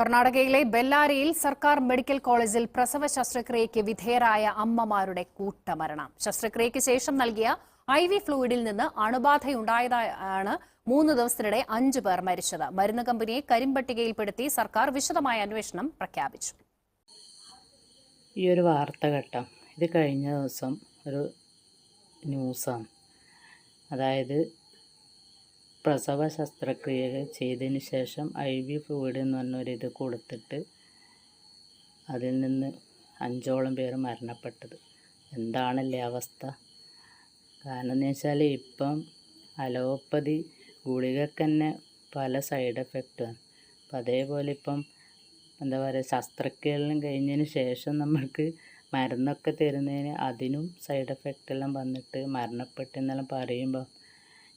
കർണാടകയിലെ ബെല്ലാരിയിൽ സർക്കാർ മെഡിക്കൽ കോളേജിൽ പ്രസവ ശസ്ത്രക്രിയയ്ക്ക് വിധേയരായ അമ്മമാരുടെ കൂട്ടമരണം. ശസ്ത്രക്രിയയ്ക്ക് ശേഷം നൽകിയ ഐ വി ഫ്ലൂയിഡിൽ നിന്ന് അണുബാധയുണ്ടായതാണ് മൂന്ന് ദിവസത്തിനിടെ അഞ്ചു പേർ മരിച്ചത്. മരുന്ന് കമ്പനിയെ കരിമ്പട്ടികയിൽപ്പെടുത്തി സർക്കാർ വിശദമായ അന്വേഷണം പ്രഖ്യാപിച്ചു. ഈ ഒരു വാർത്ത കേട്ടോ ഇത് കഴിഞ്ഞ ദിവസം ഒരു ന്യൂസാണ്. അതായത് പ്രസവ ശസ്ത്രക്രിയ ചെയ്തതിന് ശേഷം ഐ വി ഫ്ലൂയിഡ് എന്ന് പറഞ്ഞൊരിത് കൊടുത്തിട്ട് അതിൽ നിന്ന് അഞ്ചോളം പേർ മരണപ്പെട്ടത്. എന്താണല്ലേ അവസ്ഥ? കാരണം എന്ന് വെച്ചാൽ ഇപ്പം അലോപ്പതി ഗുളികക്ക് തന്നെ പല സൈഡ് എഫക്റ്റാണ് അപ്പം അതേപോലെ ഇപ്പം എന്താ പറയുക ശസ്ത്രക്രിയെല്ലാം കഴിഞ്ഞതിന് ശേഷം നമ്മൾക്ക് മരുന്നൊക്കെ തരുന്നതിന് അതിനും സൈഡ് എഫക്റ്റ് എല്ലാം വന്നിട്ട് മരണപ്പെട്ടെന്നെല്ലാം പറയുമ്പോൾ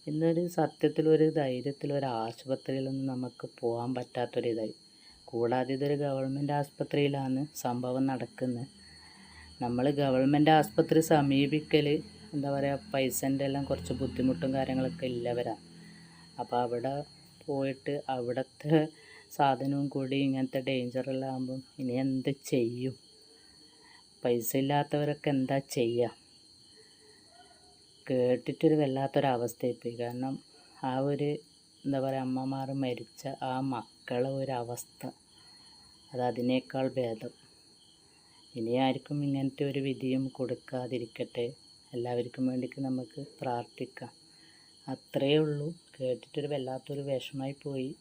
ഇന്നൊരു സത്യത്തിലൊരു ധൈര്യത്തിൽ ഒരു ആശുപത്രിയിലൊന്നും നമുക്ക് പോകാൻ പറ്റാത്തൊരിതായി കൂടാതെ ഇതൊരു ഗവൺമെന്റ് ആസ്പത്രിയിലാണ് സംഭവം നടക്കുന്നത് നമ്മൾ ഗവൺമെന്റ് ആസ്പത്രി സമീപിക്കൽ എന്താ പറയുക പൈസന്റെ എല്ലാം കുറച്ച് ബുദ്ധിമുട്ടും കാര്യങ്ങളൊക്കെ ഇല്ലവരാണ് അപ്പോൾ അവിടെ പോയിട്ട് അവിടുത്തെ സാധനവും കൂടി ഇങ്ങനത്തെ ഡേഞ്ചറെല്ലാം ആകുമ്പം ഇനി എന്ത് ചെയ്യും? പൈസ ഇല്ലാത്തവരൊക്കെ എന്താ ചെയ്യുക കേട്ടിട്ടൊരു വല്ലാത്തൊരവസ്ഥയായിപ്പോയി. കാരണം ആ ഒരു എന്താ പറയുക അമ്മമാർ മരിച്ച ആ മക്കളെ ഒരവസ്ഥ. അത് അതിനേക്കാൾ ഭേദം. ഇനി ആർക്കും ഇങ്ങനത്തെ ഒരു വിധിയും കൊടുക്കാതിരിക്കട്ടെ. എല്ലാവർക്കും വേണ്ടിക്ക് നമുക്ക് പ്രാർത്ഥിക്കാം. അത്രയേ ഉള്ളൂ. കേട്ടിട്ടൊരു വല്ലാത്തൊരു വിഷമായി പോയി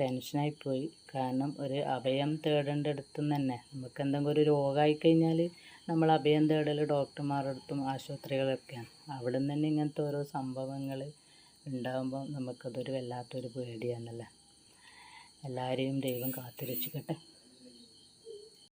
ടെൻഷനായി പോയി കാരണം ഒരു അഭയം തേടേണ്ടടുത്തും തന്നെ. നമുക്ക് എന്തെങ്കിലും ഒരു രോഗമായി കഴിഞ്ഞാൽ നമ്മൾ അഭയം തേടൽ ഡോക്ടർമാരുടെ അടുത്തും ആശുപത്രികളൊക്കെയാണ്. അവിടെ നിന്ന് തന്നെ ഇങ്ങനത്തെ ഓരോ സംഭവങ്ങൾ ഉണ്ടാകുമ്പോൾ നമുക്കതൊരു വല്ലാത്തൊരു പേടിയാണല്ലോ? എല്ലാവരെയും ദൈവം കാത്തുരക്ഷിക്കട്ടെ